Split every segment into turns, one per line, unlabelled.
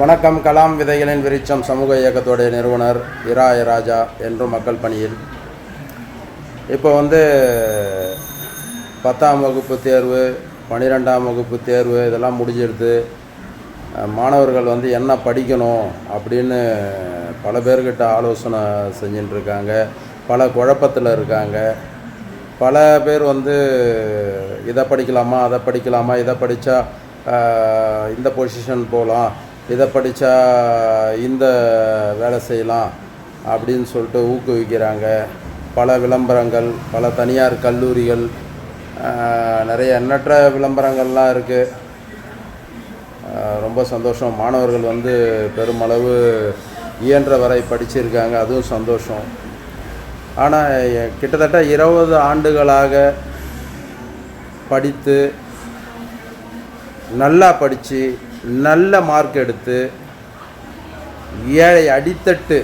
வணக்கம் கலாம் விதைகளின் விருச்சம் சமூக இயக்கத்துடைய நிறுவனர் இரா ராஜா என்றும் மக்கள் பணியில். இப்போ வந்து பத்தாம் வகுப்பு தேர்வு பன்னிரெண்டாம் வகுப்பு தேர்வு இதெல்லாம் முடிஞ்சிடுது. மாணவர்கள் வந்து என்ன படிக்கணும் அப்படின்னு பல பேர்கிட்ட ஆலோசனை செஞ்சுட்டு இருக்காங்க பல குழப்பத்தில் இருக்காங்க. பல பேர் வந்து இதை படிக்கலாமா அதை படிக்கலாமா இதை படித்தா இந்த பொசிஷன் போகலாம் இதை படித்தா இந்த வேலை செய்யலாம் அப்படின்னு சொல்லிட்டு ஊக்குவிக்கிறாங்க. பல விளம்பரங்கள் பல தனியார் கல்லூரிகள் நிறைய எண்ணற்ற விளம்பரங்கள்லாம் இருக்குது ரொம்ப சந்தோஷம். மாணவர்கள் வந்து பெருமளவு இயன்ற வரை படிச்சிருக்காங்க. அதுவும் சந்தோஷம். ஆனால் கிட்டத்தட்ட இருபது ஆண்டுகளாக படித்து நல்லா படித்து நல்ல மார்க் எடுத்து ஏழை அடித்தட்டு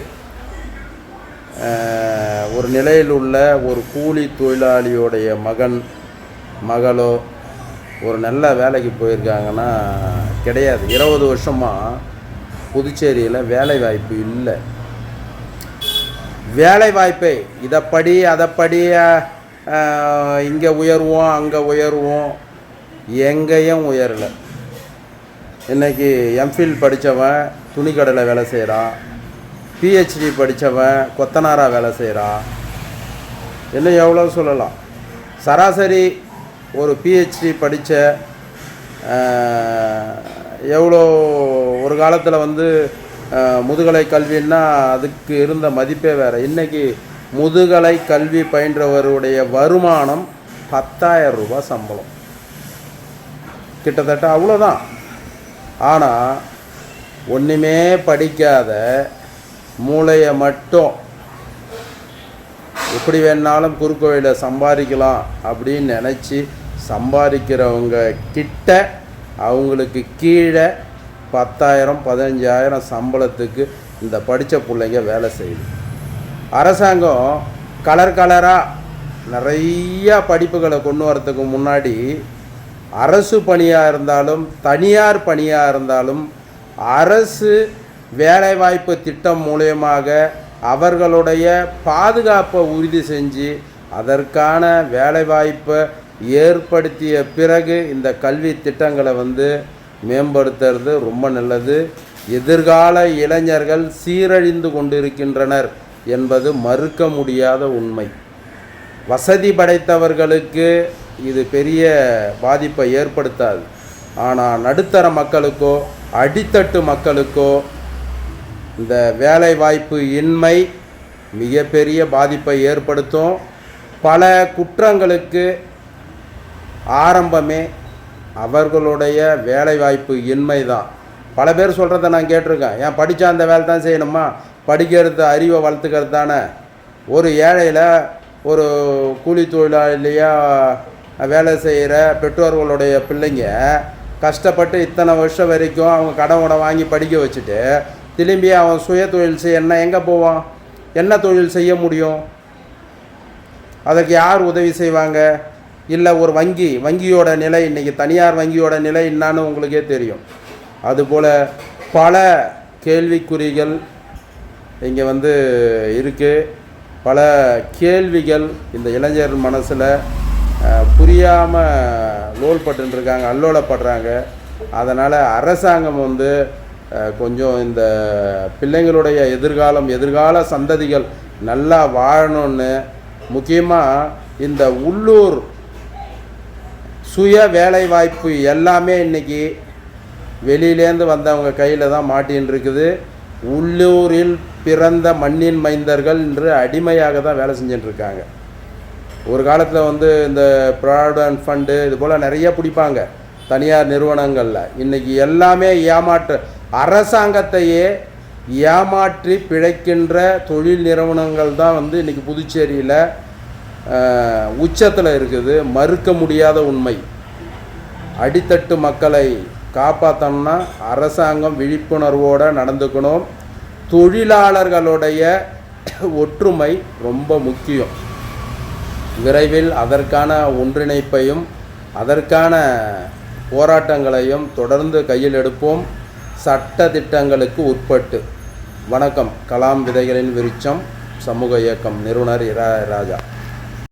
ஒரு நிலையில் உள்ள ஒரு கூலி தொழிலாளியோடைய மகன் மகளோ ஒரு நல்ல வேலைக்கு போயிருக்காங்கன்னா கிடையாது. இருபது வருஷமாக புதுச்சேரியில் வேலை வாய்ப்பு இல்லை. வேலை வாய்ப்பை இதைப்படி அதைப்படி இங்கே உயர்வோம் அங்கே உயர்வோம் எங்கேயும் உயரலை. இன்றைக்கி எம்ஃபில் படித்தவன் துணிக்கடையில் வேலை செய்கிறான் பிஹெச்டி படித்தவன் கொத்தனாராக வேலை செய்கிறான் இன்னும் எவ்வளோ சொல்லலாம். சராசரி ஒரு பிஹெச்டி படித்த எவ்வளோ ஒரு காலத்தில் வந்து முதுகலை கல்வின்னா அதுக்கு இருந்த மதிப்பே வேறு. இன்றைக்கி முதுகலை கல்வி பயின்றவருடைய வருமானம் பத்தாயிரம் ரூபாய் சம்பளம். கிட்டத்தட்ட அவ்வளோதான் ஆனால் ஒன்றுமே படிக்காத மூளையை மட்டும் எப்படி வேணாலும் குறுக்கோயில சம்பாதிக்கலாம் அப்படின்னு நினச்சி சம்பாதிக்கிறவங்க கிட்ட அவங்களுக்கு கீழே பத்தாயிரம் பதினஞ்சாயிரம் சம்பளத்துக்கு இந்த படித்த பிள்ளைங்க வேலை செய்யுது. அரசாங்கம் கலர் கலராக நிறையா படிப்புகளை கொண்டு வரத்துக்கு முன்னாடி அரசு பணியாக இருந்தாலும் தனியார் பணியாக இருந்தாலும் அரசு வேலைவாய்ப்பு திட்டம் மூலயமாக அவர்களுடைய பாதுகாப்பை உறுதி செஞ்சு அதற்கான வேலைவாய்ப்பை ஏற்படுத்திய பிறகு இந்த கல்வி திட்டங்களை வந்து மேம்படுத்துறது ரொம்ப நல்லது. எதிர்கால இளைஞர்கள் சீரழிந்து கொண்டிருக்கின்றனர் என்பது மறுக்க முடியாத உண்மை. வசதி படைத்தவர்களுக்கு இது பெரிய பாதிப்பை ஏற்படுத்தாது. ஆனால் நடுத்தர மக்களுக்கோ அடித்தட்டு மக்களுக்கோ இந்த வேலைவாய்ப்பு இன்மை மிகப்பெரிய பாதிப்பை ஏற்படுத்தும். பல குற்றங்களுக்கு ஆரம்பமே அவர்களுடைய வேலைவாய்ப்பு இன்மை தான் பல பேர் சொல்கிறத நான் கேட்டிருக்கேன். ஏன் படித்தா அந்த வேலை தான் செய்யணுமா? படிக்கிறது அறிவை வளர்த்துக்கிறது தானே. ஒரு ஏழையில் ஒரு கூலி தொழிலாளியாக வேலை செய்கிற பெற்றோர்களுடைய பிள்ளைங்க கஷ்டப்பட்டு இத்தனை வருஷம் வரைக்கும் அவங்க கடன் வாங்கி படிக்க வச்சுட்டு திரும்பி அவன் சுய தொழில் செய்யணும்னா எங்கே போவான்? என்ன தொழில் செய்ய முடியும்? அதற்கு யார் உதவி செய்வாங்க? இல்லை ஒரு வங்கி வங்கியோட நிலை இன்றைக்கி தனியார் வங்கியோட நிலை என்னான்னு உங்களுக்கே தெரியும். அதுபோல் பல கேள்விக்குறிகள் இங்கே வந்து இருக்குது பல கேள்விகள் இந்த இளைஞர் மனசில் புரியாமல் லோல் பட்டுருக்காங்க அல்லோலப்படுறாங்க. அதனால் அரசாங்கம் வந்து கொஞ்சம் இந்த பிள்ளைங்களுடைய எதிர்காலம் எதிர்கால சந்ததிகள் நல்லா வாழணும்னு முக்கியமாக இந்த உள்ளூர் சுய வேலைவாய்ப்பு எல்லாமே இன்னைக்கு வெளியிலேருந்து வந்தவங்க கையில் தான் மாட்டின்னு இருக்குது உள்ளூரில் பிறந்த மண்ணின் மைந்தர்கள் என்று அடிமையாக தான் வேலை செஞ்சுட்டு இருக்காங்க ஒரு காலத்தில் வந்து இந்த ப்ராவிடன்ட் ஃபண்டு இது போல் நிறைய பிடிப்பாங்க தனியார் நிறுவனங்களில். இன்றைக்கி எல்லாமே ஏமாற்று அரசாங்கத்தையே ஏமாற்றி பிழைக்கின்ற தொழில் நிறுவனங்கள் தான் வந்து இன்றைக்கி புதுச்சேரியில் உச்சத்தில் இருக்குது. மறுக்க முடியாத உண்மை. அடித்தட்டு மக்களை காப்பாற்றணும்னா அரசாங்கம் விழிப்புணர்வோடு நடந்துக்கணும். தொழிலாளர்களுடைய ஒற்றுமை ரொம்ப முக்கியம். விரைவில் அதற்கான ஒன்றிணைப்பையும் அதற்கான போராட்டங்களையும் தொடர்ந்து கையில் எடுப்போம். சட்ட திட்டங்களுக்கு உட்பட்டு. வணக்கம். கலாம் விதைகளின் விருச்சம். சமூக இயக்கம் நிறுவனர் இரா ராஜா.